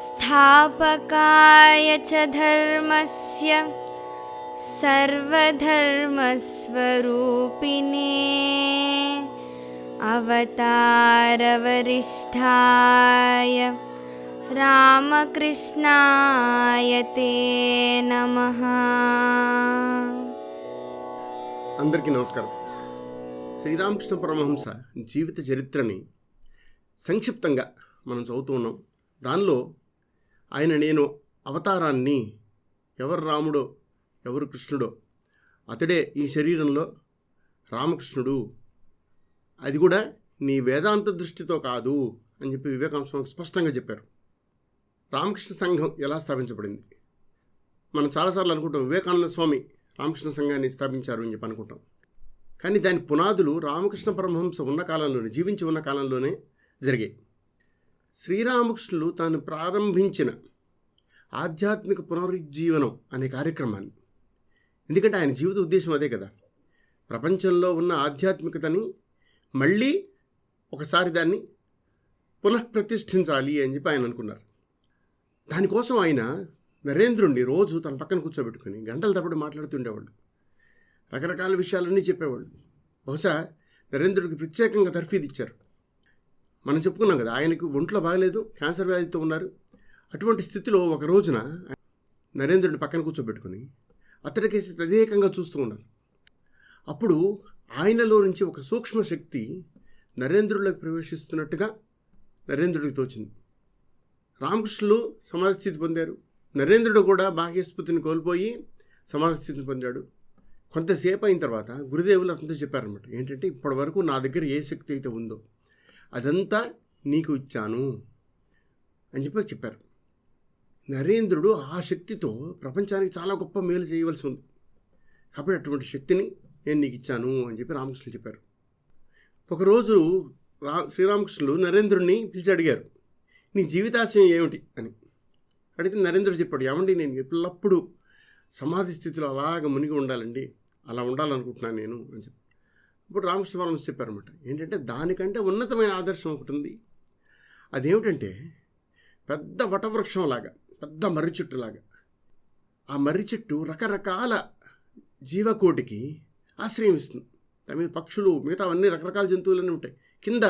स्थापकाय च धर्मस्य सर्वधर्मस्वरूपिणे अवतारवरिष्ठाय रामकृष्णाय ते नमः అందరికీ నమస్కారం శ్రీరామకృష్ణ పరమహంస జీవిత చరిత్రని సంక్షిప్తంగా మనం చదువుతూ ఉన్నాం దానిలో ఆయన నేను అవతారాన్ని ఎవరు రాముడో ఎవరు కృష్ణుడో అతడే ఈ శరీరంలో రామకృష్ణుడు. అది కూడా నీ వేదాంత దృష్టితో కాదు అని చెప్పి వివేకానంద స్వామి స్పష్టంగా చెప్పారు. రామకృష్ణ సంఘం ఎలా స్థాపించబడింది? మనం చాలాసార్లు అనుకుంటాం వివేకానంద స్వామి రామకృష్ణ సంఘాన్ని స్థాపించారు అని చెప్పి అనుకుంటాం. కానీ దాని పునాదులు రామకృష్ణ పరమహంస ఉన్న కాలంలోనే జీవించి ఉన్న కాలంలోనే జరిగాయి. శ్రీరామకృష్ణులు తాను ప్రారంభించిన ఆధ్యాత్మిక పునరుజ్జీవనం అనే కార్యక్రమాన్ని. ఎందుకంటే ఆయన జీవిత ఉద్దేశం అదే కదా. ప్రపంచంలో ఉన్న ఆధ్యాత్మికతని మళ్ళీ ఒకసారి దాన్ని పునఃప్రతిష్ఠించాలి అని చెప్పి ఆయన అనుకున్నారు. దానికోసం ఆయన నరేంద్రుణ్ణి రోజు తన పక్కన కూర్చోబెట్టుకుని గంటల తప్పటి మాట్లాడుతుండేవాళ్ళు. రకరకాల విషయాలన్నీ చెప్పేవాళ్ళు. బహుశా నరేంద్రుడికి ప్రత్యేకంగా తర్ఫీదిచ్చారు మనం చెప్పుకున్నాం కదా ఆయనకు ఒంట్లో బాగలేదు క్యాన్సర్ వ్యాధితో ఉన్నారు. అటువంటి స్థితిలో ఒక రోజున నరేంద్రుడిని పక్కన కూర్చోబెట్టుకుని అతడికేసి ప్రత్యేకంగా చూస్తూ ఉన్నారు అప్పుడు ఆయనలో నుంచి ఒక సూక్ష్మ శక్తి నరేంద్రుడిలోకి ప్రవేశిస్తున్నట్టుగా నరేంద్రుడికి తోచింది. రామకృష్ణులు సమాధస్థితి పొందారు. నరేంద్రుడు కూడా బాహ్యస్ఫూర్తిని కోల్పోయి సమాధస్థితిని పొందాడు. కొంతసేపు అయిన తర్వాత గురుదేవులు అతనితో చెప్పారనమాట ఏంటంటే ఇప్పటివరకు నా దగ్గర ఏ శక్తి అయితే ఉందో అదంతా నీకు ఇచ్చాను అని చెప్పి చెప్పారు. నరేంద్రుడు ఆ శక్తితో ప్రపంచానికి చాలా గొప్ప మేలు చేయవలసి ఉంది. కాబట్టి అటువంటి శక్తిని నేను నీకు ఇచ్చాను అని చెప్పి రామకృష్ణులు చెప్పారు. ఒకరోజు రా శ్రీరామకృష్ణులు నరేంద్రుడిని పిలిచి అడిగారు నీ జీవితాశయం ఏమిటి? అని. అడిగితే నరేంద్రుడు చెప్పాడు ఏమండి నేను ఎప్పుడప్పుడు సమాధి స్థితిలో అలాగ మునిగి ఉండాలండి. అలా ఉండాలనుకుంటున్నాను నేను. అని చెప్పి. ఇప్పుడు రామకృష్ణ పరమహంస చెప్పారన్నమాట. ఏంటంటే దానికంటే ఉన్నతమైన ఆదర్శం ఒకటి ఉంది. అదేమిటంటే పెద్ద వటవృక్షంలాగా పెద్ద మర్రి చెట్టులాగా ఆ మర్రి చెట్టు రకరకాల జీవకోటికి ఆశ్రయం ఇస్తుంది. దాని మీద పక్షులు మిగతా అన్ని రకరకాల జంతువులన్నీ ఉంటాయి. కింద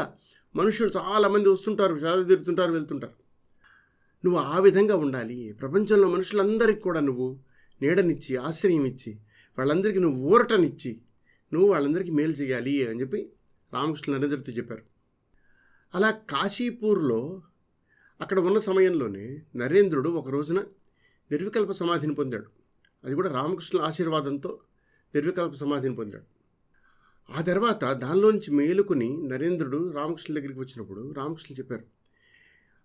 మనుషులు చాలామంది వస్తుంటారు తిరుగుతుంటారు వెళ్తుంటారు. నువ్వు ఆ విధంగా ఉండాలి. ప్రపంచంలో మనుషులందరికీ కూడా నువ్వు నీడనిచ్చి ఆశ్రయం ఇచ్చి వాళ్ళందరికీ నువ్వు ఊరటనిచ్చి నువ్వు వాళ్ళందరికీ మేలు చేయాలి అని చెప్పి రామకృష్ణ నరేంద్రతో చెప్పారు. అలా కాశీపూర్లో అక్కడ ఉన్న సమయంలోనే నరేంద్రుడు ఒక రోజున నిర్వికల్ప సమాధిని పొందాడు. అది కూడా రామకృష్ణుల ఆశీర్వాదంతో నిర్వికల్ప సమాధిని పొందాడు. ఆ తర్వాత దానిలోంచి మేలుకుని నరేంద్రుడు రామకృష్ణుల దగ్గరికి వచ్చినప్పుడు రామకృష్ణులు చెప్పారు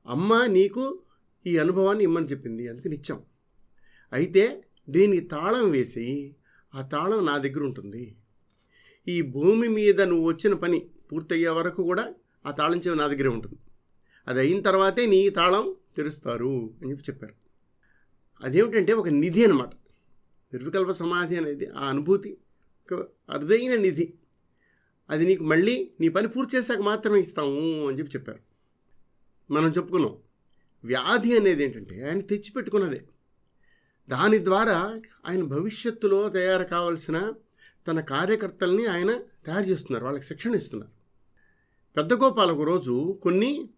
అమ్మ నీకు ఈ అనుభవాన్ని ఇమ్మని చెప్పింది. అందుకని ఇచ్చాం అయితే దీనికి తాళం వేసి ఆ తాళం నా దగ్గర ఉంటుంది. ఈ భూమి మీద నువ్వు వచ్చిన పని పూర్తయ్యే వరకు కూడా ఆ తాళం చెవి నా దగ్గరే ఉంటుంది. అది అయిన తర్వాతే నీ తాళం తెరుస్తారు అని చెప్పి చెప్పారు. అదేమిటంటే ఒక నిధి అనమాట నిర్వికల్ప సమాధి అనేది ఆ అనుభూతి ఒక అరుదైన నిధి. అది నీకు మళ్ళీ నీ పని పూర్తి చేశాక మాత్రమే ఇస్తాము అని చెప్పి చెప్పారు. మనం చెప్పుకున్నాం. వ్యాధి అనేది ఏంటంటే ఆయన తెచ్చిపెట్టుకున్నదే. దాని ద్వారా ఆయన భవిష్యత్తులో తయారు కావాల్సిన తన కార్యకర్తల్ని ఆయన తయారు చేస్తున్నారు వాళ్ళకి శిక్షణ ఇస్తున్నారు. పెద్ద గోపాల్ ఒక రోజు కొన్ని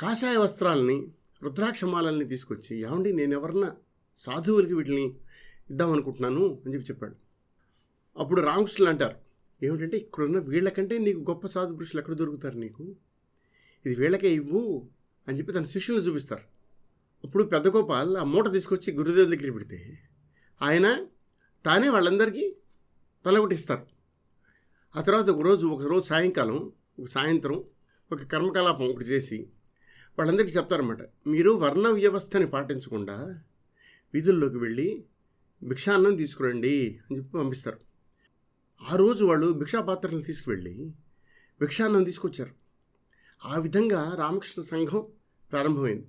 కాషాయ వస్త్రాలని రుద్రాక్షమాలని తీసుకొచ్చి ఏమండి నేను ఎవరన్నా సాధువులకి వీటిని ఇద్దామనుకుంటున్నాను అని చెప్పి చెప్పాడు. అప్పుడు రామకృష్ణులు అంటారు ఏమిటంటే ఇక్కడున్న వీళ్ళకంటే నీకు గొప్ప సాధు పురుషులు ఎక్కడ దొరుకుతారు నీకు? ఇది వీళ్ళకే ఇవ్వు అని చెప్పి తన శిష్యులను చూపిస్తారు. అప్పుడు పెద్ద గోపాల్ ఆ మూట తీసుకొచ్చి గురుదేవుల దగ్గర పెడితే ఆయన తానే వాళ్ళందరికీ తలగొట్టిస్తారు. ఆ తర్వాత ఒకరోజు ఒకరోజు సాయంకాలం ఒక సాయంత్రం ఒక కర్మకలాపం ఒకటి చేసి వాళ్ళందరికీ చెప్తారన్నమాట. మీరు వర్ణ వ్యవస్థని పాటించకుండా వీధుల్లోకి వెళ్ళి భిక్షాన్నం తీసుకురండి అని చెప్పి పంపిస్తారు. ఆ రోజు వాళ్ళు భిక్షాపాత్రలను తీసుకువెళ్ళి భిక్షాన్నం తీసుకొచ్చారు. ఆ విధంగా రామకృష్ణ సంఘం ప్రారంభమైంది.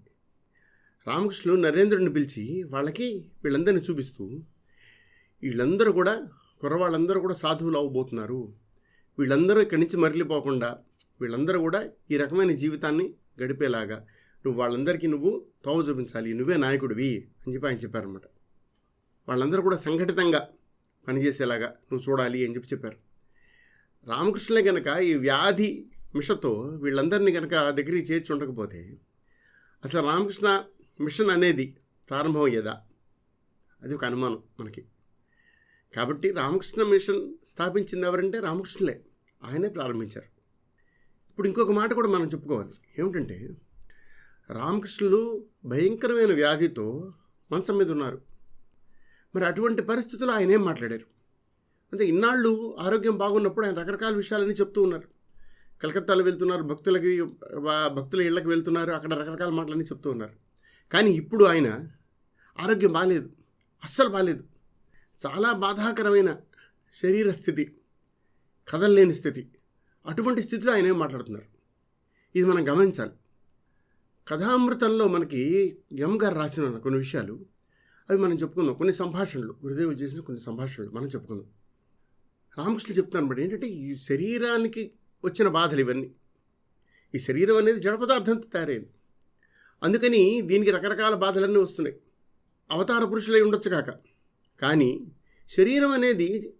రామకృష్ణులు నరేంద్రుడిని పిలిచి వాళ్ళకి వీళ్ళందరిని చూపిస్తూ వీళ్ళందరూ కూడా కుర్రవాళ్ళందరూ కూడా సాధువులు అవ్వబోతున్నారు వీళ్ళందరూ ఇక్కడి నుంచి మరలిపోకుండా వీళ్ళందరూ కూడా ఈ రకమైన జీవితాన్ని గడిపేలాగా నువ్వు వాళ్ళందరికీ నువ్వు తోవ చూపించాలి నువ్వే నాయకుడివి అని చెప్పి ఆయన చెప్పారనమాట వాళ్ళందరూ కూడా సంఘటితంగా పనిచేసేలాగా నువ్వు చూడాలి అని చెప్పి చెప్పారు. రామకృష్ణులే గనక ఈ వ్యాధి మిషతో వీళ్ళందరినీ కనుక దగ్గరికి చేర్చి ఉండకపోతే అసలు రామకృష్ణ మిషన్ అనేది ప్రారంభమయ్యేదా? అది ఒక అనుమానం మనకి. కాబట్టి రామకృష్ణ మిషన్ స్థాపించింది ఎవరంటే రామకృష్ణులే. ఆయనే ప్రారంభించారు. ఇప్పుడు ఇంకొక మాట కూడా మనం చెప్పుకోవాలి. ఏమిటంటే రామకృష్ణులు భయంకరమైన వ్యాధితో మంచం మీద ఉన్నారు. మరి అటువంటి పరిస్థితుల్లో ఆయన ఏం మాట్లాడారు? అంటే ఇన్నాళ్ళు ఆరోగ్యం బాగున్నప్పుడు ఆయన రకరకాల విషయాలన్నీ చెప్తూ ఉన్నారు. కలకత్తాలో వెళ్తున్నారు భక్తులకి భక్తుల ఇళ్ళకి వెళ్తున్నారు అక్కడ రకరకాల మాటలన్నీ చెప్తూ ఉన్నారు. కానీ ఇప్పుడు ఆయన ఆరోగ్యం బాగాలేదు అస్సలు బాగాలేదు చాలా బాధాకరమైన శరీర స్థితి కదలలేని స్థితి. అటువంటి స్థితిలో ఆయన ఏం మాట్లాడుతున్నారు. ఇది మనం గమనించాలి. కథామృతంలో మనకి ఎం గారు రాసిన కొన్ని విషయాలు అవి మనం చెప్పుకుందాం. కొన్ని సంభాషణలు గురుదేవులు చేసిన కొన్ని సంభాషణలు మనం చెప్పుకుందాం. రామకృష్ణులు చెప్తాను బట్టి ఏంటంటే ఈ శరీరానికి వచ్చిన బాధలు ఇవన్నీ. ఈ శరీరం అనేది జడ పదార్థంతో తయారైంది. అందుకని దీనికి రకరకాల బాధలన్నీ వస్తున్నాయి. అవతార పురుషులై ఉండొచ్చు కాక. కానీ శరీరం అనేది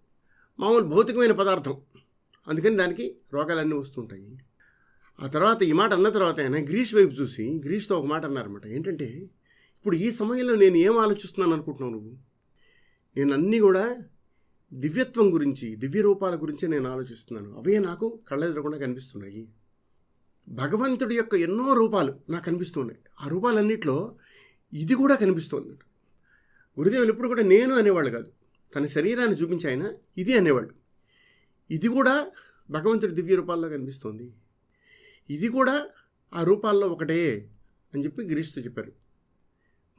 మామూలు భౌతికమైన పదార్థం. అందుకని దానికి రోగాలన్నీ వస్తుంటాయి. ఆ తర్వాత ఈ మాట అన్న తర్వాత ఆయన గ్రీష్ వైపు చూసి గ్రీష్తో ఒక మాట అన్నారన్నమాట. ఏంటంటే ఇప్పుడు ఈ సమయంలో నేను ఏం ఆలోచిస్తున్నాను అనుకుంటున్నావు నువ్వు? నేను అన్నీ కూడా దివ్యత్వం గురించి దివ్య రూపాల గురించే నేను ఆలోచిస్తున్నాను. అవే నాకు కళ్ళెదరకుండా కనిపిస్తున్నాయి. భగవంతుడి యొక్క ఎన్నో రూపాలు నాకు కనిపిస్తున్నాయి. ఆ రూపాలన్నింటిలో ఇది కూడా కనిపిస్తోంది గురుదేవులు ఎప్పుడు కూడా నేను అనేవాళ్ళు కాదు. తన శరీరాన్ని చూపించి ఆయన ఇది అనేవాళ్ళు. ఇది కూడా భగవంతుడి దివ్య రూపాల్లో కనిపిస్తోంది. ఇది కూడా ఆ రూపాల్లో ఒకటే అని చెప్పి గిరీష్తో చెప్పారు.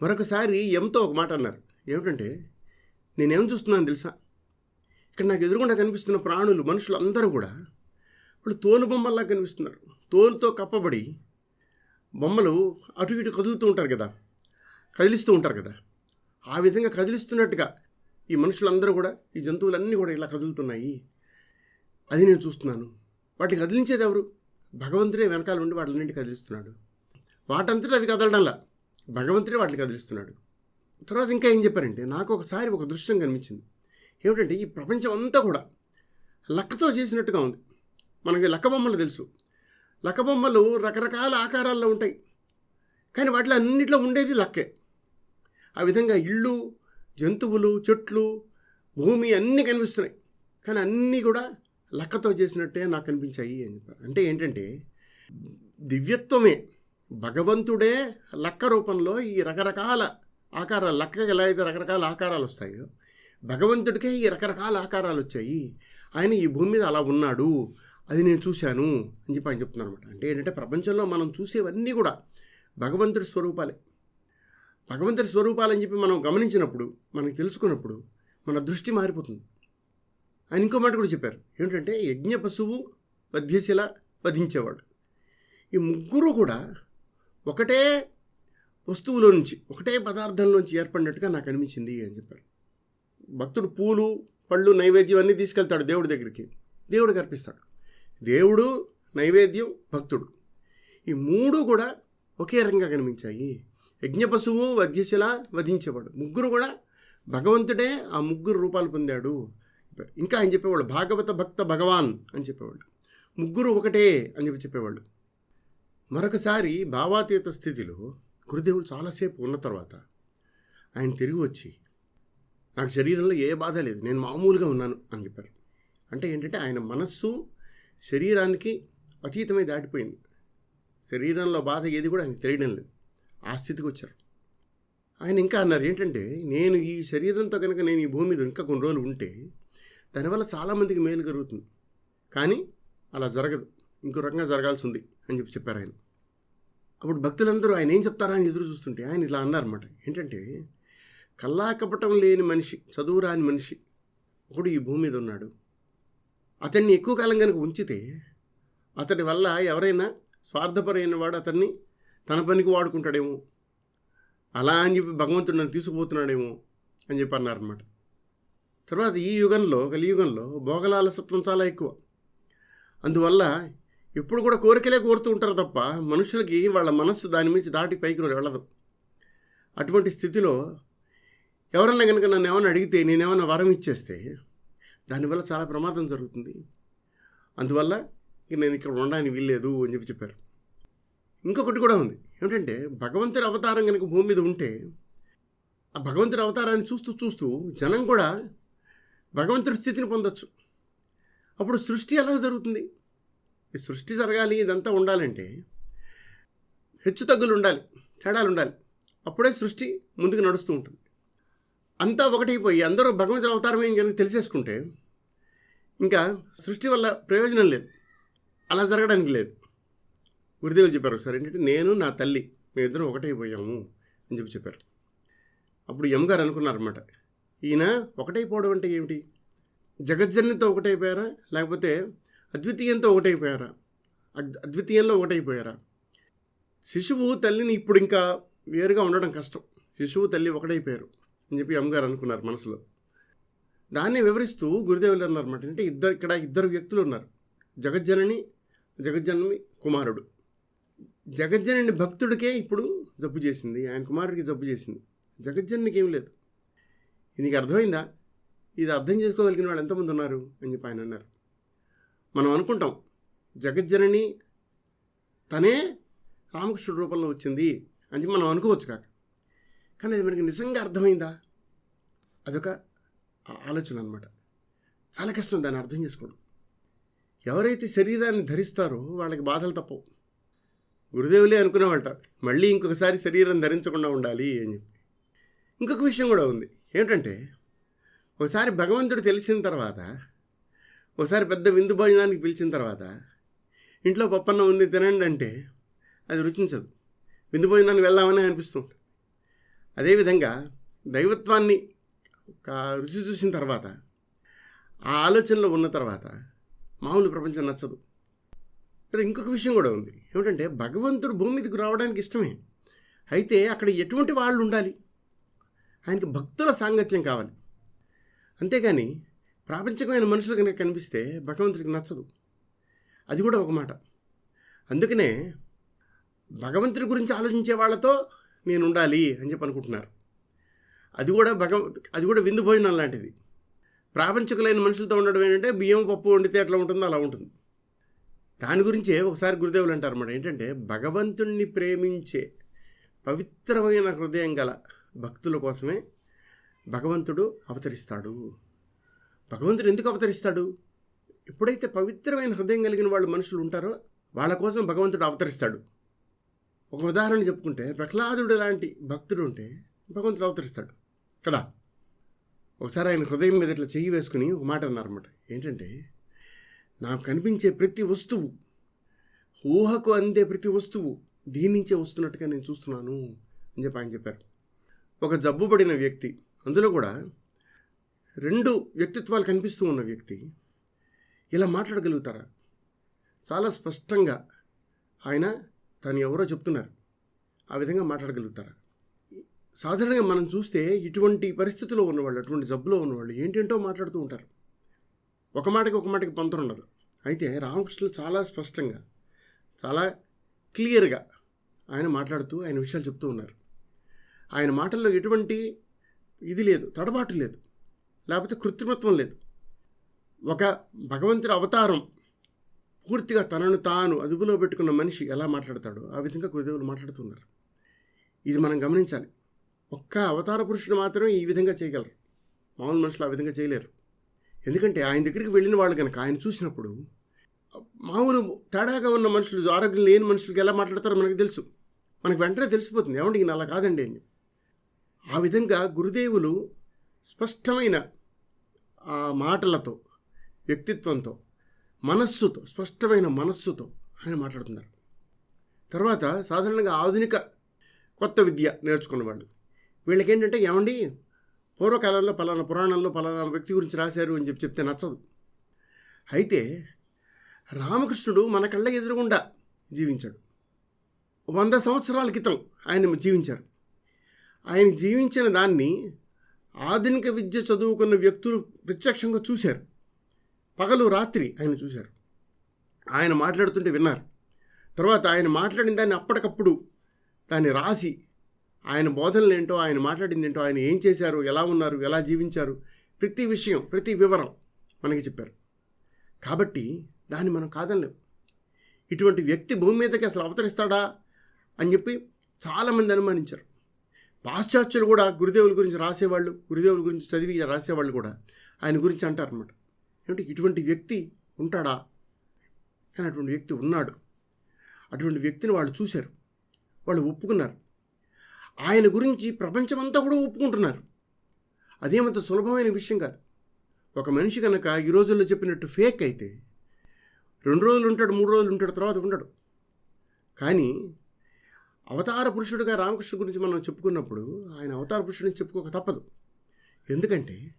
మరొకసారి ఎంతో ఒక మాట అన్నారు. ఏమిటంటే నేనేం చూస్తున్నాను తెలుసా? ఇక్కడ నాకు ఎదురుగుండా కనిపిస్తున్న ప్రాణులు మనుషులు అందరూ కూడా వాళ్ళు తోలు బొమ్మల్లా కనిపిస్తున్నారు. తోలుతో కప్పబడి బొమ్మలు అటు ఇటు కదులుతూ ఉంటారు కదా కదిలిస్తూ ఉంటారు కదా. ఆ విధంగా కదిలిస్తున్నట్టుగా ఈ మనుషులందరూ కూడా ఈ జంతువులన్నీ కూడా ఇలా కదులుతున్నాయి. అది నేను చూస్తున్నాను. వాటిని కదిలించేది ఎవరు? భగవంతుడే వెనకాల ఉండి వాటిని కదిలిస్తున్నాడు. వాటంతటా అది కదలడంలా. భగవంతుడే వాటిని కదిలిస్తున్నాడు. తర్వాత ఇంకా ఏం చెప్పారంటే నాకు ఒకసారి ఒక దృశ్యం కనిపించింది. ఏమిటంటే ఈ ప్రపంచం అంతా కూడా లక్కతో చేసినట్టుగా ఉంది. మనకి లక్క బొమ్మలు తెలుసు. లక్క బొమ్మలు రకరకాల ఆకారాల్లో ఉంటాయి. కానీ వాటిలో అన్నింటిలో ఉండేది లక్కే. ఆ విధంగా ఇళ్ళు జంతువులు చెట్లు భూమి అన్నీ కనిపిస్తున్నాయి. కానీ అన్నీ కూడా లక్కతో చేసినట్టే నాకు కనిపించాయి అని చెప్పారు. అంటే ఏంటంటే దివ్యత్వమే భగవంతుడే లక్క రూపంలో ఈ రకరకాల ఆకారాలు లక్కకి ఎలా అయితే రకరకాల ఆకారాలు వస్తాయో భగవంతుడికే ఈ రకరకాల ఆకారాలు వచ్చాయి. ఆయన ఈ భూమి మీద అలా ఉన్నాడు అది నేను చూశాను అని చెప్పి ఆయన చెప్తున్నాను అనమాట అంటే ఏంటంటే ప్రపంచంలో మనం చూసేవన్నీ కూడా భగవంతుడి స్వరూపాలే. భగవంతుడి స్వరూపాలని చెప్పి మనం గమనించినప్పుడు మనకు తెలుసుకున్నప్పుడు మన దృష్టి మారిపోతుంది. ఆయన ఇంకో మాట కూడా చెప్పారు. ఏంటంటే యజ్ఞ పశువు వధ్యశిల వధించేవాడు. ఈ ముగ్గురు కూడా ఒకటే వస్తువులో నుంచి ఒకటే పదార్థంలోంచి ఏర్పడినట్టుగా నాకు అనిపించింది అని చెప్పారు. భక్తుడు పూలు పళ్ళు నైవేద్యం అన్నీ తీసుకెళ్తాడు దేవుడి దగ్గరికి. దేవుడికి అర్పిస్తాడు. దేవుడు నైవేద్యం భక్తుడు. ఈ మూడు కూడా ఒకే రకంగా కనిపించాయి. యజ్ఞపశువు వధ్యశిల వధించేవాడు. ముగ్గురు కూడా భగవంతుడే ఆ ముగ్గురు రూపాలు పొందాడు. ఇంకా ఆయన చెప్పేవాళ్ళు భాగవత భక్త భగవాన్ అని చెప్పేవాళ్ళు. ముగ్గురు ఒకటే అని చెప్పి చెప్పేవాళ్ళు. మరొకసారి భావాతీత స్థితిలో గురుదేవుడు చాలాసేపు ఉన్న తర్వాత ఆయన తిరిగి వచ్చి నాకు శరీరంలో ఏ బాధ లేదు నేను మామూలుగా ఉన్నాను అని చెప్పారు. అంటే ఏంటంటే ఆయన మనస్సు శరీరానికి అతీతమై దాటిపోయింది. శరీరంలో బాధ ఏది కూడా ఆయనకు తెలియడం లేదు. ఆ స్థితికి వచ్చారు. ఆయన ఇంకా అన్నారు ఏంటంటే నేను ఈ శరీరంతో కనుక నేను ఈ భూమి మీద ఇంకా కొన్ని రోజులు ఉంటే దానివల్ల చాలామందికి మేలు కలుగుతుంది. కానీ అలా జరగదు. ఇంకో రకంగా జరగాల్సి ఉంది అని చెప్పి చెప్పారు ఆయన. అప్పుడు భక్తులందరూ ఆయన ఏం చెప్తారా అని ఎదురు చూస్తుంటే ఆయన ఇలా అన్నారన్నమాట. ఏంటంటే కల్లాకపటం లేని మనిషి చదువు రాని మనిషి ఒకడు ఈ భూమి మీద ఉన్నాడు. అతన్ని ఎక్కువ కాలం కనుక ఉంచితే అతడి వల్ల ఎవరైనా స్వార్థపరైన వాడు అతన్ని తన పనికి వాడుకుంటాడేమో. అలా అని చెప్పి భగవంతుడు నన్ను తీసుకుపోతున్నాడేమో అని చెప్పి అన్నారనమాట తర్వాత ఈ యుగంలో కలియుగంలో భోగలాలసత్వం చాలా ఎక్కువ. అందువల్ల ఎప్పుడు కూడా కోరికలే కోరుతూ ఉంటారు తప్ప మనుషులకి వాళ్ళ మనస్సు దాని మించి దాటి పైకి వెళ్ళదు. అటువంటి స్థితిలో ఎవరన్నా కనుక నన్ను ఏమైనా అడిగితే నేనేమైనా వరం ఇచ్చేస్తే దానివల్ల చాలా ప్రమాదం జరుగుతుంది. అందువల్ల నేను ఇక్కడ ఉండడానికి వీల్లేదు అని చెప్పి చెప్పారు. ఇంకొకటి కూడా ఉంది. ఏమిటంటే భగవంతుడి అవతారం కనుక భూమి మీద ఉంటే ఆ భగవంతుడి అవతారాన్ని చూస్తూ చూస్తూ జనం కూడా భగవంతుడి స్థితిని పొందొచ్చు. అప్పుడు సృష్టి ఎలా జరుగుతుంది? ఈ సృష్టి జరగాలి ఇదంతా ఉండాలంటే హెచ్చు తగ్గులు ఉండాలి తేడాలు ఉండాలి. అప్పుడే సృష్టి ముందుకు నడుస్తూ ఉంటుంది. అంతా ఒకటైపోయి అందరూ భగవంతుడి అవతారమే కనుక తెలిసేసుకుంటే ఇంకా సృష్టి వల్ల ప్రయోజనం లేదు. అలా జరగడానికి లేదు. గురుదేవులు చెప్పారు ఒకసారి ఏంటంటే నేను నా తల్లి మేమిద్దరం ఒకటైపోయాము అని చెప్పి చెప్పారు. అప్పుడు యమ్గారు అనుకున్నారన్నమాట ఈయన ఒకటైపోవడం అంటే ఏమిటి? జగజ్జన్నితో ఒకటైపోయారా? లేకపోతే అద్వితీయంతో ఒకటైపోయారా? అద్- అద్వితీయంలో ఒకటైపోయారా? శిశువు తల్లిని ఇప్పుడు ఇంకా వేరుగా ఉండడం కష్టం శిశువు తల్లి ఒకటైపోయారు అని చెప్పి అమ్మగారు అనుకున్నారు మనసులో. దాన్ని వివరిస్తూ గురుదేవులు అన్నారన్నమాట అంటే ఇద్దరు ఇక్కడ ఇద్దరు వ్యక్తులు ఉన్నారు జగజ్జనని జగజ్జనని కుమారుడు జగజ్జనుని భక్తుడికే ఇప్పుడు జబ్బు చేసింది ఆయన కుమారుడికి జబ్బు చేసింది. జగజ్జనునికి ఏం లేదు. నీకు అర్థమైందా? ఇది అర్థం చేసుకోగలిగిన వాళ్ళు ఎంతమంది ఉన్నారు అని చెప్పి ఆయన అన్నారు. మనం అనుకుంటాం జగజ్జనని తనే రామకృష్ణుడి రూపంలో వచ్చింది అని చెప్పి మనం అనుకోవచ్చు కాక. కానీ అది మనకి నిజంగా అర్థమైందా? అదొక ఆలోచన అనమాట చాలా కష్టం దాన్ని అర్థం చేసుకోవడం. ఎవరైతే శరీరాన్ని ధరిస్తారో వాళ్ళకి బాధలు తప్పవు. గురుదేవులే అనుకునేవాళ్ళ మళ్ళీ ఇంకొకసారి శరీరం ధరించకుండా ఉండాలి అని చెప్పి. ఇంకొక విషయం కూడా ఉంది. ఏమిటంటే ఒకసారి భగవంతుడు తెలిసిన తర్వాత ఒకసారి పెద్ద విందు భోజనానికి పిలిచిన తర్వాత ఇంట్లో పప్పన్న ఉంది తినండి అంటే అది రుచించదు. విందు భోజనానికి వెళ్దామని అనిపిస్తుంది అదేవిధంగా దైవత్వాన్ని ఒక రుచి చూసిన తర్వాత ఆ ఆలోచనలో ఉన్న తర్వాత మామూలు ప్రపంచం నచ్చదు. అది ఇంకొక విషయం కూడా ఉంది. ఏమిటంటే భగవంతుడు భూమి మీదకి రావడానికి ఇష్టమే. అయితే అక్కడ ఎటువంటి వాళ్ళు ఉండాలి? ఆయనకి భక్తుల సాంగత్యం కావాలి. అంతేగాని ప్రాపంచకమైన మనుషులు కనుక కనిపిస్తే భగవంతుడికి నచ్చదు. అది కూడా ఒక మాట. అందుకనే భగవంతుడి గురించి ఆలోచించే వాళ్ళతో నేను ఉండాలి అని చెప్పి అనుకుంటున్నారు. అది కూడా భగవ అది కూడా విందు భోజనం లాంటిది. ప్రాపంచకులైన మనుషులతో ఉండడం ఏంటంటే బియ్యం పప్పు వండితే ఎట్లా ఉంటుందో అలా ఉంటుంది. దాని గురించే ఒకసారి గురుదేవులు అంటారు అన్నమాట ఏంటంటే భగవంతుణ్ణి ప్రేమించే పవిత్రమైన హృదయం గల భక్తుల కోసమే భగవంతుడు అవతరిస్తాడు. భగవంతుడు ఎందుకు అవతరిస్తాడు? ఎప్పుడైతే పవిత్రమైన హృదయం కలిగిన వాళ్ళు మనుషులు ఉంటారో వాళ్ళ కోసం భగవంతుడు అవతరిస్తాడు. ఒక ఉదాహరణ చెప్పుకుంటే ప్రహ్లాదుడు లాంటి భక్తుడు ఉంటే భగవంతుడు అవతరిస్తాడు. కదా? ఒకసారి ఆయన హృదయం మీద ఇట్లా చెయ్యి వేసుకుని ఒక మాట అన్నారన్నమాట. ఏంటంటే నాకు కనిపించే ప్రతి వస్తువు ఊహకు అందే ప్రతి వస్తువు దీని నుంచే వస్తున్నట్టుగా నేను చూస్తున్నాను అని చెప్పి ఆయన చెప్పారు. ఒక జబ్బుపడిన వ్యక్తి అందులో కూడా రెండు వ్యక్తిత్వాలు కనిపిస్తూ ఉన్న వ్యక్తి ఇలా మాట్లాడగలుగుతారా? చాలా స్పష్టంగా ఆయన తను ఎవరో చెప్తున్నారు. ఆ విధంగా మాట్లాడగలుగుతారా? సాధారణంగా మనం చూస్తే ఇటువంటి పరిస్థితిలో ఉన్నవాళ్ళు అటువంటి జబ్బులో ఉన్నవాళ్ళు ఏంటేంటో మాట్లాడుతూ ఉంటారు. ఒక మాటకి ఒక మాటకి పంతం ఉండదు. అయితే రామకృష్ణులు చాలా స్పష్టంగా చాలా క్లియర్గా ఆయన మాట్లాడుతూ ఆయన విషయాలు చెప్తూ ఉన్నారు. ఆయన మాటల్లో ఎటువంటి ఇది లేదు తడబాటు లేదు లేకపోతే కృత్రిమత్వం లేదు. ఒక భగవంతుడి అవతారం పూర్తిగా తనను తాను అదుపులో పెట్టుకున్న మనిషి ఎలా మాట్లాడతాడో ఆ విధంగా గురుదేవులు మాట్లాడుతున్నారు ఇది మనం గమనించాలి. ఒక్క అవతార పురుషుడు మాత్రమే ఈ విధంగా చేయగలరు. మామూలు మనుషులు ఆ విధంగా చేయలేరు. ఎందుకంటే ఆయన దగ్గరికి వెళ్ళిన వాళ్ళు కనుక ఆయన చూసినప్పుడు మామూలు తేడాగా ఉన్న మనుషులు ఆరోగ్యం లేని మనుషులకి ఎలా మాట్లాడతారో మనకు తెలుసు. మనకు వెంటనే తెలిసిపోతుంది. ఏమంటే ఈయన అలా కాదండి అని. ఆ విధంగా గురుదేవులు స్పష్టమైన ఆ మాటలతో వ్యక్తిత్వంతో మనస్సుతో స్పష్టమైన మనస్సుతో ఆయన మాట్లాడుతున్నారు. తర్వాత సాధారణంగా ఆధునిక కొత్త విద్య నేర్చుకున్న వాళ్ళు. వీళ్ళకేంటంటే ఏమండి పూర్వకాలంలో పలానా పురాణంలో పలానా వ్యక్తి గురించి రాశారు అని చెప్పి చెప్తే నచ్చదు. అయితే రామకృష్ణుడు మన కళ్ళ ఎదురుగుండా జీవించాడు. వంద సంవత్సరాల క్రితం ఆయన జీవించారు. ఆయన జీవించిన దాన్ని ఆధునిక విద్య చదువుకున్న వ్యక్తులు ప్రత్యక్షంగా చూశారు. పగలు రాత్రి ఆయన చూశారు. ఆయన మాట్లాడుతుంటే విన్నారు. తర్వాత ఆయన మాట్లాడిన దాన్ని అప్పటికప్పుడు దాన్ని రాసి ఆయన బోధనలు ఏంటో ఆయన మాట్లాడింది ఏంటో ఆయన ఏం చేశారు ఎలా ఉన్నారు ఎలా జీవించారు ప్రతి విషయం ప్రతి వివరం మనకి చెప్పారు. కాబట్టి దాన్ని మనం కాదనలేం. ఇటువంటి వ్యక్తి భూమి మీదకి అసలు అవతరిస్తాడా అని చెప్పి చాలామంది అనుమానించారు. పాశ్చాత్యులు కూడా గురుదేవుల గురించి రాసేవాళ్ళు గురుదేవుల గురించి చదివి రాసేవాళ్ళు కూడా ఆయన గురించి అంటారనమాట ఏమిటి ఇటువంటి వ్యక్తి ఉంటాడా? కానీ అటువంటి వ్యక్తి ఉన్నాడు. అటువంటి వ్యక్తిని వాళ్ళు చూశారు. వాళ్ళు ఒప్పుకున్నారు. ఆయన గురించి ప్రపంచమంతా కూడా ఒప్పుకుంటున్నారు. అదేమంత సులభమైన విషయం కాదు. ఒక మనిషి కనుక ఈ రోజుల్లో చెప్పినట్టు ఫేక్ అయితే రెండు రోజులు ఉంటాడు మూడు రోజులు ఉంటాడు తర్వాత ఉండడు. కానీ అవతార పురుషుడిగా రామకృష్ణ గురించి మనం చెప్పుకున్నప్పుడు ఆయన అవతార పురుషుడిని చెప్పుకోక తప్పదు. ఎందుకంటే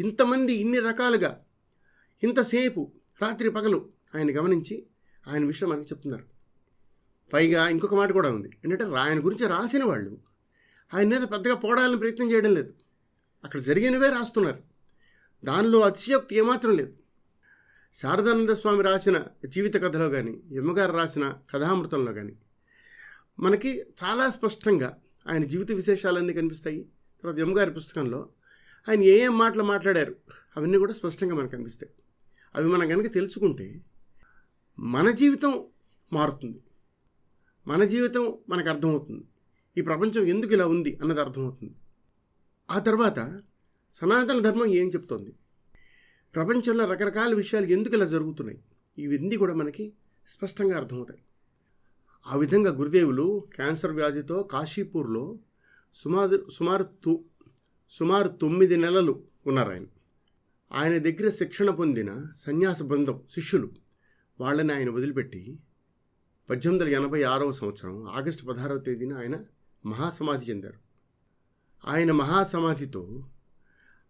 ఇంతమంది ఇన్ని రకాలుగా ఇంతసేపు రాత్రి పగలు ఆయన గమనించి ఆయన విషయం మనకి చెప్తున్నారు. పైగా ఇంకొక మాట కూడా ఉంది. ఏంటంటే ఆయన గురించి రాసిన వాళ్ళు ఆయన మీద పెద్దగా పోడాలని ప్రయత్నం చేయడం లేదు. అక్కడ జరిగినవే రాస్తున్నారు. దానిలో అతిశయోక్తి ఏమాత్రం లేదు. శారదానంద స్వామి రాసిన జీవిత కథలో కానీ యమ్మగారు రాసిన కథామృతంలో కానీ మనకి చాలా స్పష్టంగా ఆయన జీవిత విశేషాలన్నీ కనిపిస్తాయి. తర్వాత యమ్మగారి పుస్తకంలో ఆయన ఏ ఏం మాటలు మాట్లాడారు అవన్నీ కూడా స్పష్టంగా మనకు కనిపిస్తాయి. అవి మనం కనుక తెలుసుకుంటే మన జీవితం మారుతుంది. మన జీవితం మనకు అర్థమవుతుంది. ఈ ప్రపంచం ఎందుకు ఇలా ఉంది అన్నది అర్థమవుతుంది. ఆ తర్వాత సనాతన ధర్మం ఏం చెప్తోంది? ప్రపంచంలో రకరకాల విషయాలు ఎందుకు ఇలా జరుగుతున్నాయి? ఇవన్నీ కూడా మనకి స్పష్టంగా అర్థమవుతాయి. ఆ విధంగా గురుదేవులు క్యాన్సర్ వ్యాధితో కాశీపూర్లో సుమారు సుమారు తు సుమారు తొమ్మిది నెలలు ఉన్నారు ఆయన. ఆయన దగ్గర శిక్షణ పొందిన సన్యాస బృందం శిష్యులు. వాళ్ళని ఆయన వదిలిపెట్టి పద్దెనిమిది వందల ఎనభై ఆరవ సంవత్సరం ఆగస్టు పదహారవ తేదీన ఆయన మహాసమాధి చెందారు. ఆయన మహాసమాధితో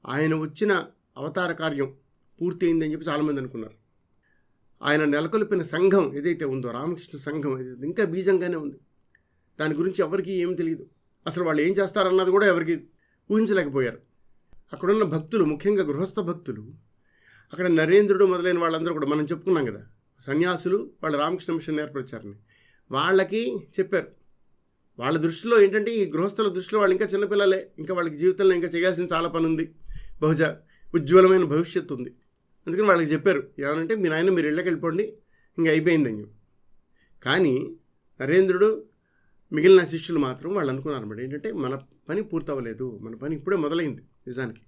ఆయన వచ్చిన అవతార కార్యం పూర్తయిందని చెప్పి చాలామంది అనుకున్నారు. ఆయన నెలకొల్పిన సంఘం ఏదైతే ఉందో రామకృష్ణ సంఘం ఏదైతే ఇంకా బీజంగానే ఉంది. దాని గురించి ఎవరికి ఏం తెలియదు. అసలు వాళ్ళు ఏం చేస్తారన్నది కూడా ఎవరికి ఊహించలేకపోయారు. అక్కడున్న భక్తులు ముఖ్యంగా గృహస్థ భక్తులు అక్కడ నరేంద్రుడు మొదలైన వాళ్ళందరూ కూడా మనం చెప్పుకున్నాం కదా సన్యాసులు వాళ్ళ రామకృష్ణ మిషన్ ఏర్పరిచారని. వాళ్ళకి చెప్పారు. వాళ్ళ దృష్టిలో ఏంటంటే ఈ గృహస్థుల దృష్టిలో వాళ్ళు ఇంకా చిన్నపిల్లలే. ఇంకా వాళ్ళకి జీవితంలో ఇంకా చేయాల్సిన చాలా పని ఉంది బహుశా ఉజ్వలమైన భవిష్యత్తు ఉంది. అందుకని వాళ్ళకి చెప్పారు. ఏమనంటే మీ నాయన మీరు ఇళ్ళకి వెళ్ళిపోండి. ఇంకా అయిపోయిందని చెప్పి. కానీ నరేంద్రుడు మిగిలిన శిష్యులు మాత్రం వాళ్ళు అనుకున్నారన్నమాట. ఏంటంటే మన పని పూర్తవ్వలేదు. మన పని ఇప్పుడే మొదలైంది నిజానికి.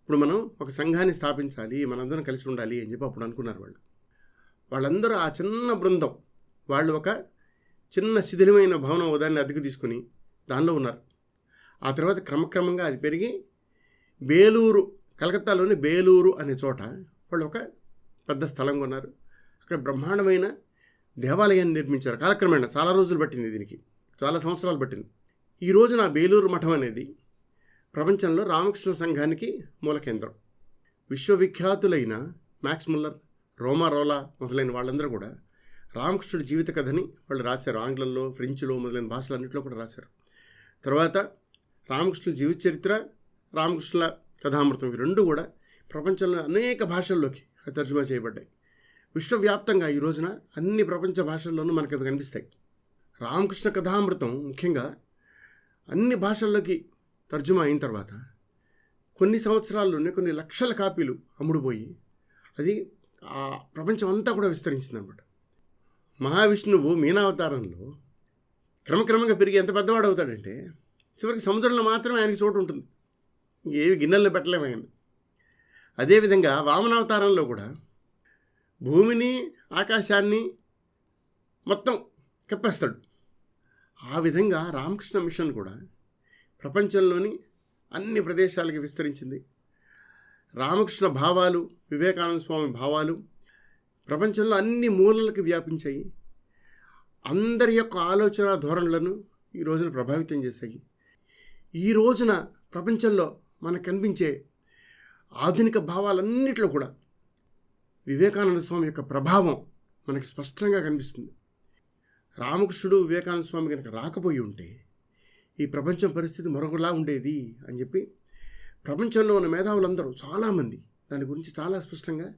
ఇప్పుడు మనం ఒక సంఘాన్ని స్థాపించాలి. మనందరం కలిసి ఉండాలి అని చెప్పి అప్పుడు అనుకున్నారు వాళ్ళు. వాళ్ళందరూ ఆ చిన్న బృందం వాళ్ళు ఒక చిన్న శిథిలమైన భవనం ఉదాన్ని అద్దెకు తీసుకుని దానిలో ఉన్నారు. ఆ తర్వాత క్రమక్రమంగా అది పెరిగి బేలూరు కలకత్తాలోని బేలూరు అనే చోట వాళ్ళు ఒక పెద్ద స్థలం కొన్నారు. అక్కడ బ్రహ్మాండమైన దేవాలయాన్ని నిర్మించారు. కాలక్రమేణా చాలా రోజులు పట్టింది దీనికి. చాలా సంవత్సరాలు పట్టింది. ఈ రోజున బేలూరు మఠం అనేది ప్రపంచంలో రామకృష్ణ సంఘానికి మూల కేంద్రం విశ్వవిఖ్యాతులైన మ్యాక్స్ ముల్లర్ రోమా రోలా మొదలైన వాళ్ళందరూ కూడా రామకృష్ణుడి జీవిత కథని వాళ్ళు రాశారు. ఆంగ్లంలో ఫ్రెంచ్లో మొదలైన భాషలన్నింటిలో కూడా రాశారు. తర్వాత రామకృష్ణుడి జీవిత చరిత్ర రామకృష్ణుల కథామృతం ఇవి రెండు కూడా ప్రపంచంలో అనేక భాషల్లోకి తర్జుమా చేయబడ్డాయి. విశ్వవ్యాప్తంగా ఈ రోజున అన్ని ప్రపంచ భాషల్లోనూ మనకి అవి కనిపిస్తాయి. రామకృష్ణ కథామృతం ముఖ్యంగా అన్ని భాషల్లోకి తర్జుమా అయిన తర్వాత కొన్ని సంవత్సరాల్లోనే కొన్ని లక్షల కాపీలు అమ్ముడుపోయి అది ప్రపంచం అంతా కూడా విస్తరించిందనమాట మహావిష్ణువు మీనావతారంలో క్రమక్రమంగా పెరిగి ఎంత పెద్దవాడు అవుతాడంటే చివరికి సముద్రంలో మాత్రమే ఆయనకి చోటు ఉంటుంది ఏవి గిన్నెల్లో పెట్టలేము ఆయన అదేవిధంగా వామనావతారంలో కూడా భూమిని ఆకాశాన్ని మొత్తం కప్పేస్తాడు. ఆ విధంగా రామకృష్ణ మిషన్ కూడా ప్రపంచంలోని అన్ని ప్రదేశాలకి విస్తరించింది. రామకృష్ణ భావాలు వివేకానంద స్వామి భావాలు ప్రపంచంలో అన్ని మూలలకు వ్యాపించాయి. అందరి యొక్క ఆలోచన ధోరణులను ఈ రోజున ప్రభావితం చేశాయి. ఈ రోజున ప్రపంచంలో మనకు కనిపించే ఆధునిక భావాలన్నిటిలో కూడా వివేకానంద స్వామి యొక్క ప్రభావం మనకి స్పష్టంగా కనిపిస్తుంది. రామకృష్ణుడు వివేకానంద స్వామి కనుక రాకపోయి ఉంటే ఈ ప్రపంచం పరిస్థితి మరొకలా ఉండేది అని చెప్పి ప్రపంచంలో ఉన్న మేధావులందరూ చాలామంది దాని గురించి చాలా స్పష్టంగా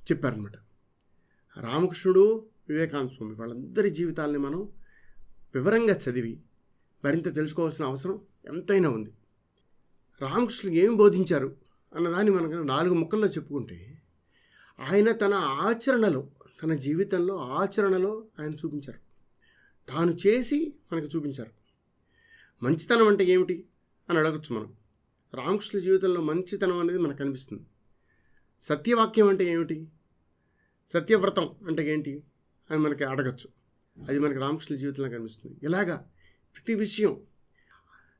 చెప్పారనమాట రామకృష్ణుడు వివేకానంద స్వామి వాళ్ళందరి జీవితాలని మనం వివరంగా చదివి మరింత తెలుసుకోవాల్సిన అవసరం ఎంతైనా ఉంది. రామకృష్ణులు ఏమి బోధించారు అన్నదాన్ని మనకు నాలుగు ముక్కల్లో చెప్పుకుంటే ఆయన తన ఆచరణలో తన జీవితంలో ఆచరణలో ఆయన చూపించారు. తాను చేసి మనకు చూపించారు. మంచితనం అంటే ఏమిటి అని అడగచ్చు మనం. రామకృష్ణ జీవితంలో మంచితనం అనేది మనకు కనిపిస్తుంది సత్యవాక్యం అంటే ఏమిటి? సత్యవ్రతం అంటే ఏంటి? అని మనకి అడగచ్చు. అది మనకి రామకృష్ణ జీవితంలో కనిపిస్తుంది. ఇలాగా ప్రతి విషయం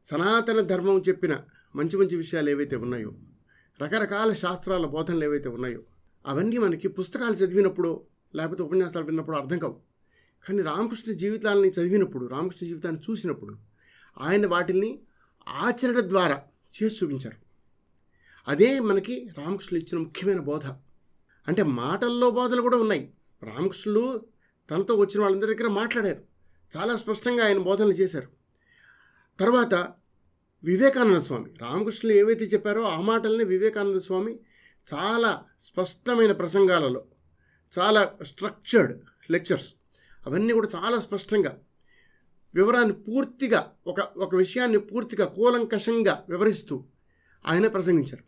సనాతన ధర్మం చెప్పిన మంచి మంచి విషయాలు ఏవైతే ఉన్నాయో రకరకాల శాస్త్రాల బోధనలు ఏవైతే ఉన్నాయో అవన్నీ మనకి పుస్తకాలు చదివినప్పుడు లేకపోతే ఉపన్యాసాలు విన్నప్పుడు అర్థం కావు. కానీ రామకృష్ణ జీవితాలని చదివినప్పుడు రామకృష్ణ జీవితాన్ని చూసినప్పుడు ఆయన వాటిని ఆచరణ ద్వారా చేసి చూపించారు. అదే మనకి రామకృష్ణులు ఇచ్చిన ముఖ్యమైన బోధ. అంటే మాటల్లో బోధలు కూడా ఉన్నాయి. రామకృష్ణులు తనతో వచ్చిన వాళ్ళందరి దగ్గర మాట్లాడారు. చాలా స్పష్టంగా ఆయన బోధనలు చేశారు. తర్వాత వివేకానంద స్వామి రామకృష్ణులు ఏవైతే చెప్పారో ఆ మాటల్ని వివేకానంద స్వామి చాలా స్పష్టమైన ప్రసంగాలలో చాలా స్ట్రక్చర్డ్ లెక్చర్స్ అవన్నీ కూడా చాలా స్పష్టంగా వివరాన్ని పూర్తిగా ఒక ఒక విషయాన్ని పూర్తిగా కూలంకషంగా వివరిస్తూ ఆయన ప్రసంగించారు.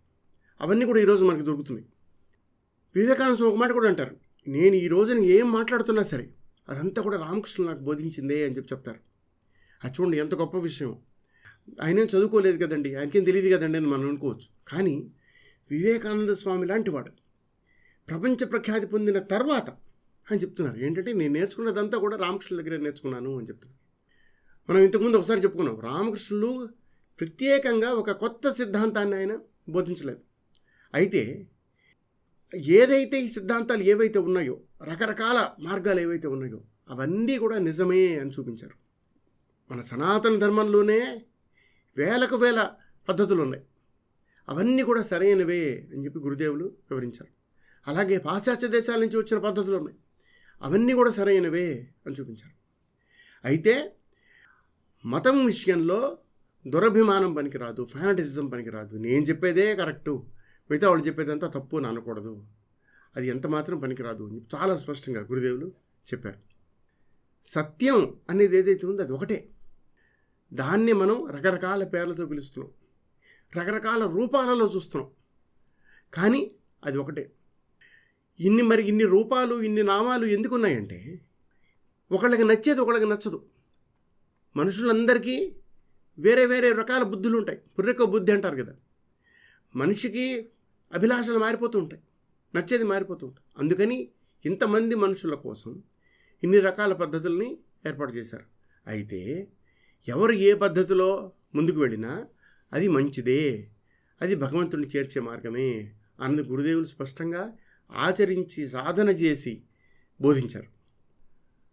అవన్నీ కూడా ఈరోజు మనకు దొరుకుతున్నాయి. వివేకానంద స్వామి ఒక మాట కూడా అంటారు. నేను ఈ రోజున ఏం మాట్లాడుతున్నా సరే అదంతా కూడా రామకృష్ణులు నాకు బోధించిందే అని చెప్పి చెప్తారు. అది చూడండి ఎంత గొప్ప విషయం. ఆయనేం చదువుకోలేదు కదండి ఆయనకేం తెలియదు కదండి అని మనం అనుకోవచ్చు. కానీ వివేకానంద స్వామి లాంటి వాడు ప్రపంచ ప్రఖ్యాతి పొందిన తర్వాత అని చెప్తున్నారు. ఏంటంటే నేను నేర్చుకున్నదంతా కూడా రామకృష్ణుల దగ్గర నేర్చుకున్నాను అని చెప్తున్నారు. మనం ఇంతకుముందు ఒకసారి చెప్పుకున్నాం రామకృష్ణుడు ప్రత్యేకంగా ఒక కొత్త సిద్ధాంతాన్ని ఆయన బోధించలేదు. అయితే ఏదైతే ఈ సిద్ధాంతాలు ఏవైతే ఉన్నాయో రకరకాల మార్గాలు ఏవైతే ఉన్నాయో అవన్నీ కూడా నిజమే అని చూపించారు. మన సనాతన ధర్మంలోనే వేలకు వేల పద్ధతులు ఉన్నాయి. అవన్నీ కూడా సరైనవే అని చెప్పి గురుదేవులు వివరించారు. అలాగే పాశ్చాత్య దేశాల నుంచి వచ్చిన పద్ధతులు ఉన్నాయి. అవన్నీ కూడా సరైనవే అని చూపించారు. అయితే మతం విషయంలో దురభిమానం పనికిరాదు ఫ్యానటిసిజం పనికిరాదు. నేను చెప్పేదే కరెక్టు మిగతా వాళ్ళు చెప్పేదంతా తప్పు అని అనకూడదు. అది ఎంత మాత్రం పనికిరాదు. అని చాలా స్పష్టంగా గురుదేవులు చెప్పారు. సత్యం అనేది ఏదైతే ఉందో అది ఒకటే. దాన్ని మనం రకరకాల పేర్లతో పిలుస్తున్నాం. రకరకాల రూపాలలో చూస్తున్నాం. కానీ అది ఒకటే. ఇన్ని మరి ఇన్ని రూపాలు ఇన్ని నామాలు ఎందుకు ఉన్నాయంటే ఒకళ్ళకి నచ్చేది ఒకళ్ళకి నచ్చదు. మనుషులందరికీ వేరే వేరే రకాల బుద్ధులు ఉంటాయి. పుర్రెక్క బుద్ధి అంటారు కదా. మనిషికి అభిలాషలు మారిపోతూ ఉంటాయి. నచ్చేది మారిపోతూ ఉంటాయి. అందుకని ఇంతమంది మనుషుల కోసం ఇన్ని రకాల పద్ధతుల్ని ఏర్పాటు చేశారు. అయితే ఎవరు ఏ పద్ధతిలో ముందుకు వెళ్ళినా అది మంచిదే అది భగవంతుడిని చేర్చే మార్గమే అన్నది గురుదేవులు స్పష్టంగా ఆచరించి సాధన చేసి బోధించారు.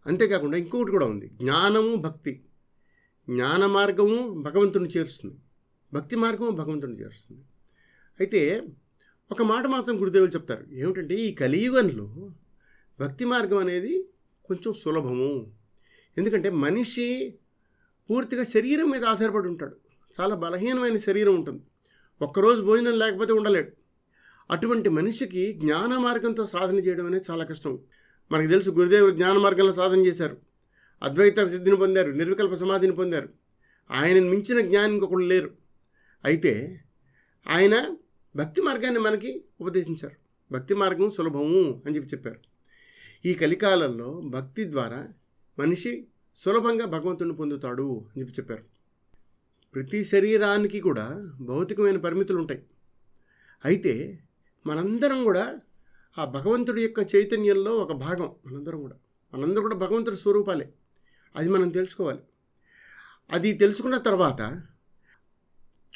అంతేకాకుండా ఇంకొకటి కూడా ఉంది. జ్ఞానము భక్తి. జ్ఞాన మార్గము భగవంతుని చేరుస్తుంది. భక్తి మార్గము భగవంతుని చేరుస్తుంది. అయితే ఒక మాట మాత్రం గురుదేవులు చెప్తారు. ఏమిటంటే ఈ కలియుగంలో భక్తి మార్గం అనేది కొంచెం సులభము. ఎందుకంటే మనిషి పూర్తిగా శరీరం మీద ఆధారపడి ఉంటాడు. చాలా బలహీనమైన శరీరం ఉంటుంది. ఒక్కరోజు భోజనం లేకపోతే ఉండలేడు. అటువంటి మనిషికి జ్ఞాన మార్గంతో సాధన చేయడం అనేది చాలా కష్టం. మనకు తెలుసు గురుదేవుడు జ్ఞాన మార్గంలో సాధన చేశారు. అద్వైత సిద్ధిని పొందారు నిర్వికల్ప సమాధిని పొందారు. ఆయనను మించిన జ్ఞానం ఇంకొకళ్ళు లేరు. అయితే ఆయన భక్తి మార్గాన్ని మనకి ఉపదేశించారు. భక్తి మార్గం సులభము అని చెప్పి చెప్పారు. ఈ కలికాలంలో భక్తి ద్వారా మనిషి సులభంగా భగవంతుని పొందుతాడు అని చెప్పి చెప్పారు. ప్రతి శరీరానికి కూడా భౌతికమైన పరిమితులు ఉంటాయి. అయితే మనందరం కూడా ఆ భగవంతుడి యొక్క చైతన్యంలో ఒక భాగం మనందరం కూడా. మనందరం కూడా భగవంతుడి స్వరూపాలే. అది మనం తెలుసుకోవాలి. అది తెలుసుకున్న తర్వాత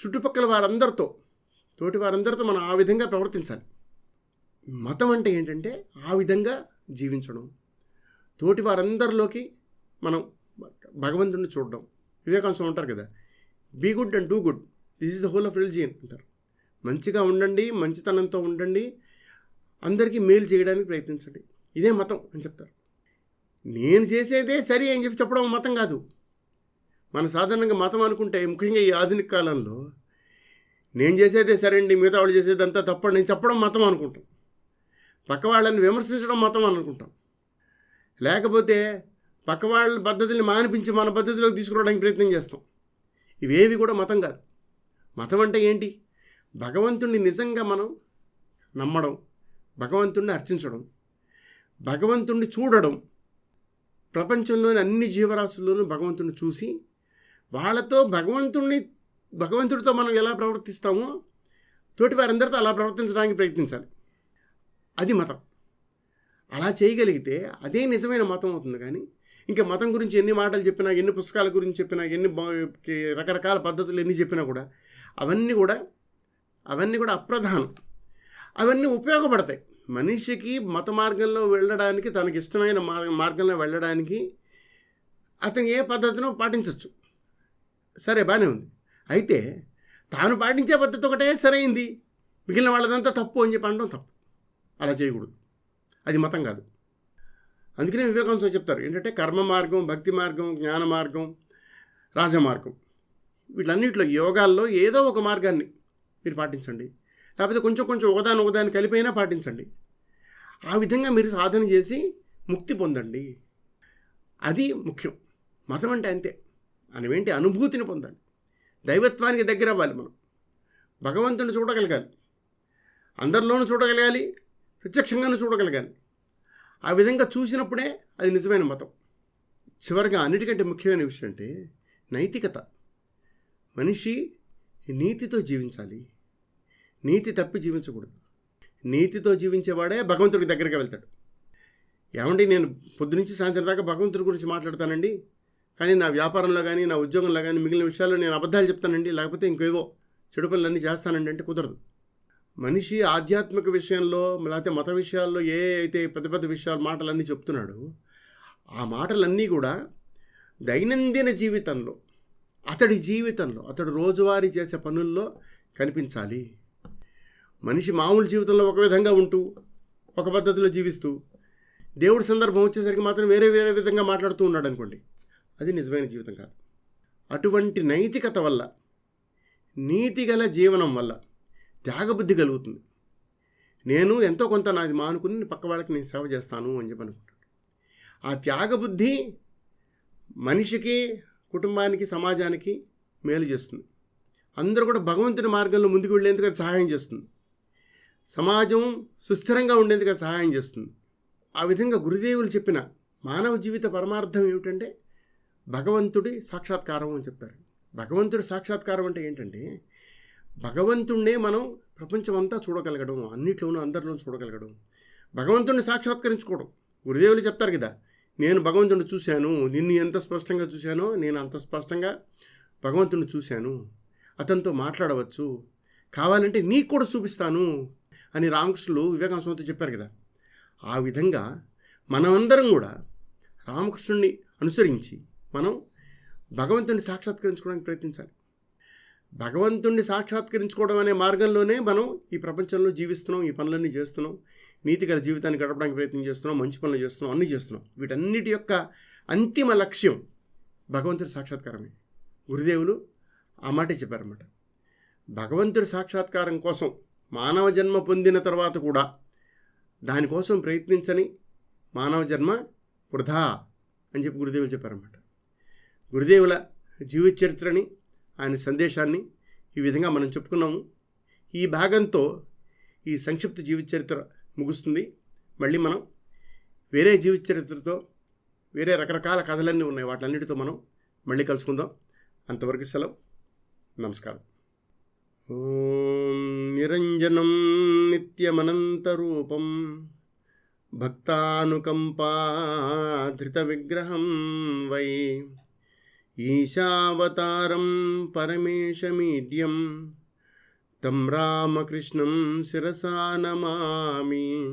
చుట్టుపక్కల వారందరితో తోటి వారందరితో మనం ఆ విధంగా ప్రవర్తించాలి. మతం అంటే ఏంటంటే ఆ విధంగా జీవించడం. తోటి వారందరిలోకి మనం భగవంతుడిని చూడడం. వివేకాంశం ఉంటారు కదా be good and do good this is the whole of religion అంటారు. మంచిగా ఉండండి మంచితనంతో ఉండండి అందరికీ మేలు చేయడానికి ప్రయత్నించండి. ఇదే మతం అని చెప్తారు. నేను చేసేదే సరి అని చెప్పి చెప్పడం మతం కాదు. మనం సాధారణంగా మతం అనుకుంటే ముఖ్యంగా ఈ ఆధునిక కాలంలో నేను చేసేదే సరే అండి మిగతా వాళ్ళు చేసేదంతా తప్పని నేను చెప్పడం మతం అనుకుంటాం. పక్క వాళ్ళని విమర్శించడం మతం అనుకుంటాం. లేకపోతే పక్క వాళ్ళ పద్ధతుల్ని మానిపించి మన పద్ధతిలోకి తీసుకురావడానికి ప్రయత్నం చేస్తాం. ఇవేవి కూడా మతం కాదు. మతం అంటే ఏంటి? భగవంతుణ్ణి నిజంగా మనం నమ్మడం భగవంతుణ్ణి అర్చించడం భగవంతుణ్ణి చూడడం ప్రపంచంలోని అన్ని జీవరాశుల్లోనూ భగవంతుని చూసి వాళ్ళతో భగవంతుణ్ణి భగవంతుడితో మనం ఎలా ప్రవర్తిస్తామో తోటి వారందరితో అలా ప్రవర్తించడానికి ప్రయత్నించాలి. అది మతం. అలా చేయగలిగితే అదే నిజమైన మతం అవుతుంది కానీ ఇంకా మతం గురించి ఎన్ని మాటలు చెప్పినా ఎన్ని పుస్తకాల గురించి చెప్పినా ఎన్ని రకరకాల పద్ధతులు ఎన్ని చెప్పినా కూడా అవన్నీ కూడా అవన్నీ కూడా అప్రధానం. అవన్నీ ఉపయోగపడతాయి. మనిషికి మత మార్గంలో వెళ్ళడానికి తనకి ఇష్టమైన మార్గంలో వెళ్ళడానికి అతను ఏ పద్ధతినో పాటించవచ్చు సరే బాగానే ఉంది. అయితే తాను పాటించే పద్ధతి ఒకటే సరైంది. మిగిలిన వాళ్ళదంతా తప్పు అని చెప్పి అనడం తప్పు. అలా చేయకూడదు. అది మతం కాదు. అందుకనే వివేకాంశం చెప్తారు ఏంటంటే కర్మ మార్గం భక్తి మార్గం జ్ఞాన మార్గం రాజమార్గం. వీటన్నిటిలో యోగాల్లో ఏదో ఒక మార్గాన్ని మీరు పాటించండి. లేకపోతే కొంచెం కొంచెం ఒకదాని ఒకదాన్ని కలిపైనా పాటించండి. ఆ విధంగా మీరు సాధన చేసి ముక్తి పొందండి. అది ముఖ్యం. మతం అంటే అంతే. మనమేంటి? అనుభూతిని పొందాలి. దైవత్వానికి దగ్గర అవ్వాలి మనం. భగవంతుని చూడగలగాలి. అందరిలోనూ చూడగలగాలి. ప్రత్యక్షంగానూ చూడగలగాలి. ఆ విధంగా చూసినప్పుడే అది నిజమైన మతం. చివరిగా అన్నిటికంటే ముఖ్యమైన విషయం అంటే నైతికత. మనిషి నీతితో జీవించాలి. నీతి తప్పి జీవించకూడదు. నీతితో జీవించేవాడే భగవంతుడికి దగ్గరికి వెళ్తాడు. ఏమండి నేను పొద్దునుంచి సాయంత్రం దాకా భగవంతుడి గురించి మాట్లాడతానండి? కానీ నా వ్యాపారంలో కానీ నా ఉద్యోగంలో కానీ మిగిలిన విషయాల్లో నేను అబద్ధాలు చెప్తానండి లేకపోతే ఇంకేవో చెడు పనులన్నీ చేస్తానండి అంటే కుదరదు. మనిషి ఆధ్యాత్మిక విషయంలో లేకపోతే మత విషయాల్లో ఏ అయితే పెద్ద పెద్ద విషయాలు మాటలన్నీ చెప్తున్నాడో ఆ మాటలన్నీ కూడా దైనందిన జీవితంలో అతడి జీవితంలో అతడు రోజువారీ చేసే పనుల్లో కనిపించాలి. మనిషి మామూలు జీవితంలో ఒక విధంగా ఉంటూ ఒక పద్ధతిలో జీవిస్తూ దేవుడి సందర్భం వచ్చేసరికి మాత్రం వేరే వేరే విధంగా మాట్లాడుతూ ఉన్నాడు అనుకోండి అది నిజమైన జీవితం కాదు. అటువంటి నైతికత వల్ల నీతిగల జీవనం వల్ల త్యాగబుద్ధి కలుగుతుంది. నేను ఎంతో కొంత నాది మానుకుని పక్క వాళ్ళకి నేను సేవ చేస్తాను అని చెప్పి అనుకుంటాను ఆ త్యాగబుద్ధి మనిషికి కుటుంబానికి సమాజానికి మేలు చేస్తుంది. అందరూ కూడా భగవంతుని మార్గంలో ముందుకు వెళ్ళేందుకు అది సహాయం చేస్తుంది. సమాజం సుస్థిరంగా ఉండేందుకు సహాయం చేస్తుంది. ఆ విధంగా గురుదేవులు చెప్పిన మానవ జీవిత పరమార్థం ఏమిటంటే భగవంతుడి సాక్షాత్కారం అని చెప్తారు. భగవంతుడి సాక్షాత్కారం అంటే ఏంటంటే భగవంతుణ్ణే మనం ప్రపంచం అంతా చూడగలగడం అన్నిట్లోనూ అందరిలోనూ చూడగలగడం భగవంతుడిని సాక్షాత్కరించుకోవడం. గురుదేవులు చెప్తారు కదా నేను భగవంతుడిని చూశాను నిన్ను ఎంత స్పష్టంగా చూశానో నేను అంత స్పష్టంగా భగవంతుని చూశాను. అతనితో మాట్లాడవచ్చు. కావాలంటే నీకు కూడా చూపిస్తాను. అని రామకృష్ణులు వివేకానంద చెప్పారు కదా. ఆ విధంగా మనమందరం కూడా రామకృష్ణుడిని అనుసరించి మనం భగవంతుని సాక్షాత్కరించుకోవడానికి ప్రయత్నించాలి. భగవంతుణ్ణి సాక్షాత్కరించుకోవడం అనే మార్గంలోనే మనం ఈ ప్రపంచంలో జీవిస్తున్నాం ఈ పనులన్నీ చేస్తున్నాం నీతిగల జీవితాన్ని గడపడానికి ప్రయత్నం చేస్తున్నాం మంచి పనులు చేస్తున్నాం అన్నీ చేస్తున్నాం. వీటన్నిటి యొక్క అంతిమ లక్ష్యం భగవంతుడి సాక్షాత్కారమే. గురుదేవులు ఆ మాటే చెప్పారన్నమాట. భగవంతుడి సాక్షాత్కారం కోసం మానవ జన్మ పొందిన తర్వాత కూడా దానికోసం ప్రయత్నించని మానవ జన్మ వృధా అని చెప్పి గురుదేవులు చెప్పారన్నమాట. గురుదేవుల జీవిత చరిత్రని ఆయన సందేశాన్ని ఈ విధంగా మనం చెప్పుకున్నాము. ఈ భాగంతో ఈ సంక్షిప్త జీవిత చరిత్ర ముగుస్తుంది. మళ్ళీ మనం వేరే జీవిత చరిత్రతో వేరే రకరకాల కథలన్నీ ఉన్నాయి. వాటన్నిటితో మనం మళ్ళీ కలుసుకుందాం. అంతవరకు సెలవు. నమస్కారం. నిరంజనం నిత్యమనంతరూపం భక్తానుకంపాధృతవిగ్రహం వై ఈశావతారం పరమేశమీడ్యం తం రామకృష్ణం శిరసా నమామి.